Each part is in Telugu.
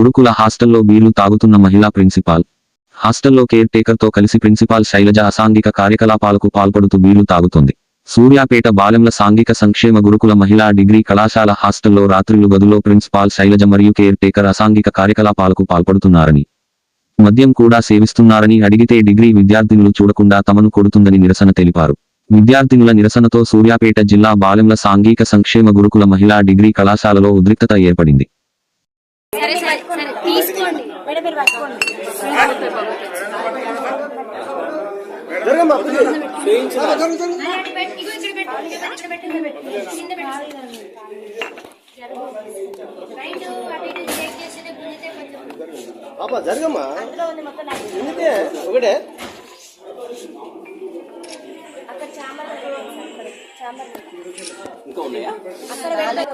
గురుకుల హాస్టల్లో బీర్లు తాగుతున్న మహిళా ప్రిన్సిపాల్. హాస్టల్లో కేర్ టేకర్తో కలిసి ప్రిన్సిపాల్ శైలజ అసాంఘిక కార్యకలాపాలకు పాల్పడుతూ బీర్లు తాగుతోంది. సూర్యాపేట బాలెంల సాంఘిక సంక్షేమ గురుకుల మహిళా డిగ్రీ కళాశాల హాస్టల్లో రాత్రులు గదులో ప్రిన్సిపాల్ శైలజ మరియు కేర్ టేకర్ అసాంఘిక కార్యకలాపాలకు పాల్పడుతున్నారని మద్యం కూడా సేవిస్తున్నారని అడిగితే డిగ్రీ విద్యార్థినులు చూడకుండా తమను కొడుతుందని నిరసన తెలిపారు. విద్యార్థినుల నిరసనతో సూర్యాపేట జిల్లా బాలెంల సాంఘిక సంక్షేమ గురుకుల మహిళా డిగ్రీ కళాశాలలో ఉద్రిక్తత ఏర్పడింది సరే సరే సరే తీసుకోండి మేడం మీరు పట్టుకోండి అటు పెట్టి, ఇగో ఇక్కడ పెట్టు, ఇక్కడ పెట్టు, ఇక్కడ పెట్టు, కింద పెట్టు. రైట్ అటు ఇటు చెక్ చేస్తేనే గుంజితే కొంచెం పాప జరగమ్మా. ఎందుకే ఒకటే.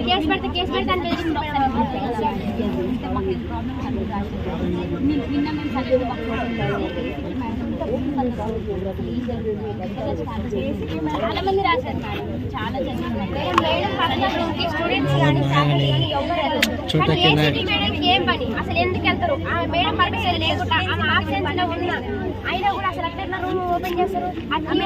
కేసు పెడితే కేసు పెడితే అని. చాలా మంది రాశారు మేడం చాలా జరిగింది మేడం పర్సనల్ రూమ్కి స్టూడెంట్స్ కానీ ఫ్యాకల్టీ కానీ ఎవరు వెళ్ళరు కానీ ఏసీటీ మేడం ఏం పని అసలు ఎందుకు వెళ్తారు మేడం పర్మిషన్ లేకుండా ఆమె ఆబ్సెన్స్లో ఉన్నా అయినా కూడా అసలు అట్లా రూమ్ ఓపెన్ చేస్తారు అన్ని